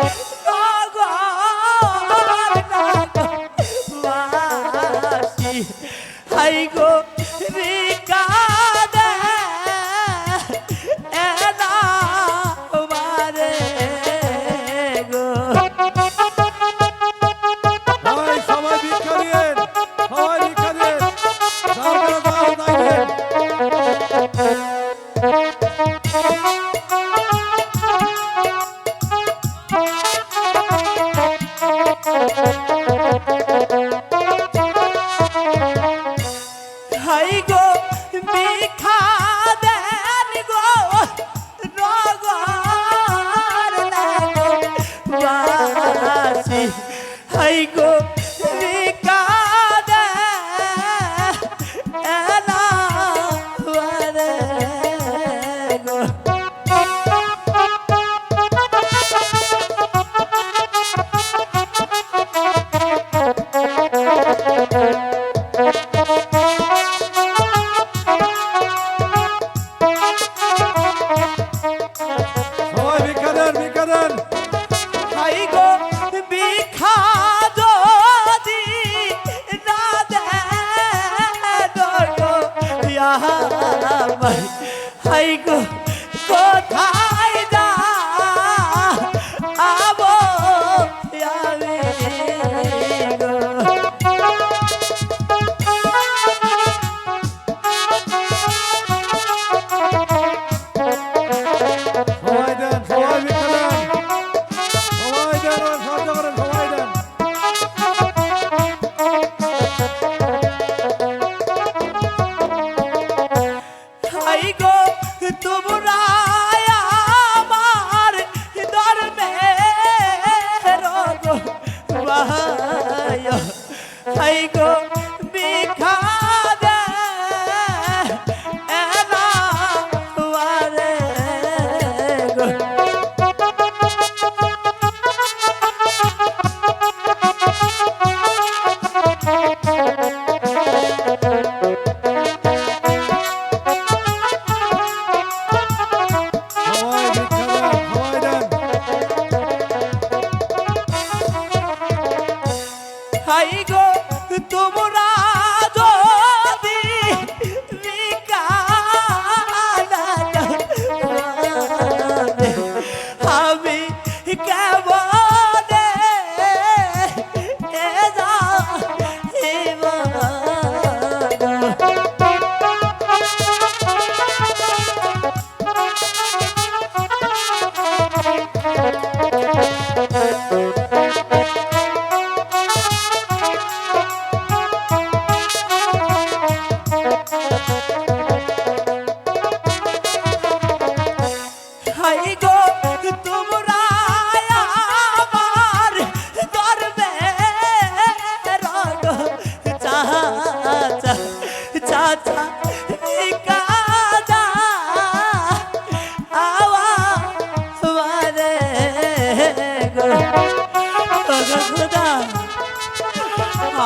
Oh. খাই গো বিখা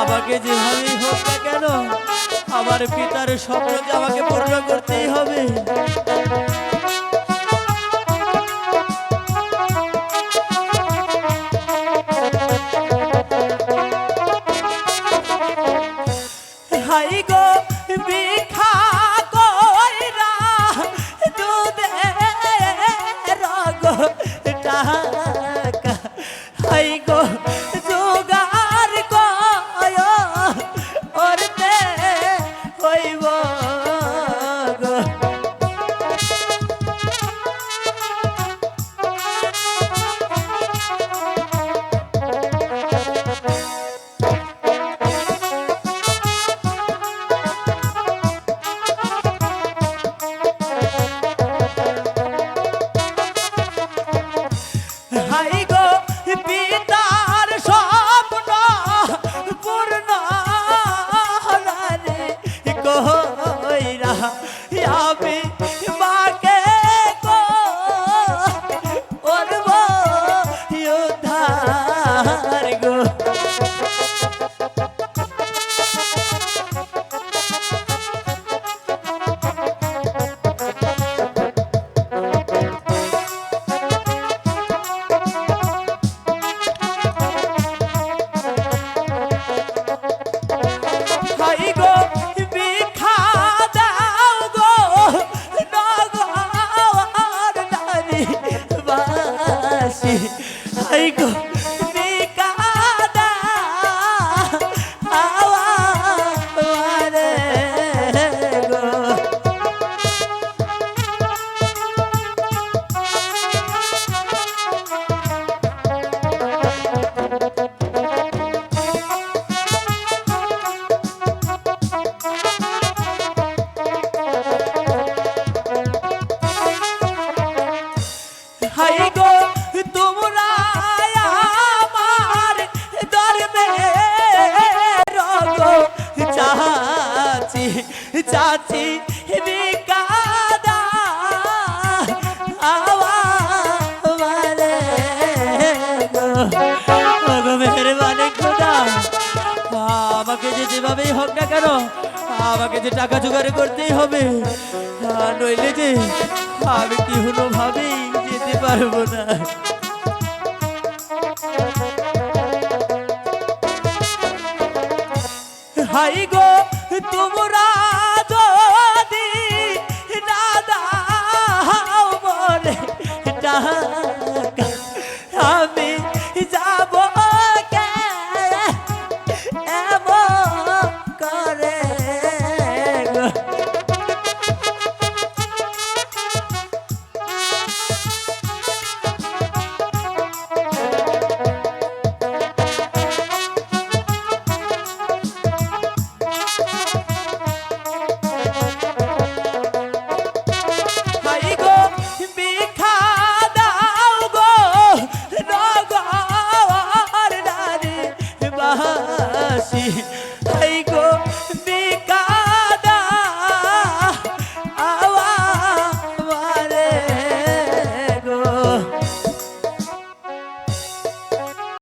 আমাকে যেভাবেই হোক না কেন আমার পিতার স্বপ্নকে আমাকে পূর্ণ করতেই হবে। হাই গো be বাসি। হাই গো আমাকে যে টাকা জোগাড় করতেই হবে নইলে যে আমি কি হলো ভাবি যেতে পারব না। হাই গো, তোমরা আসি তাই গো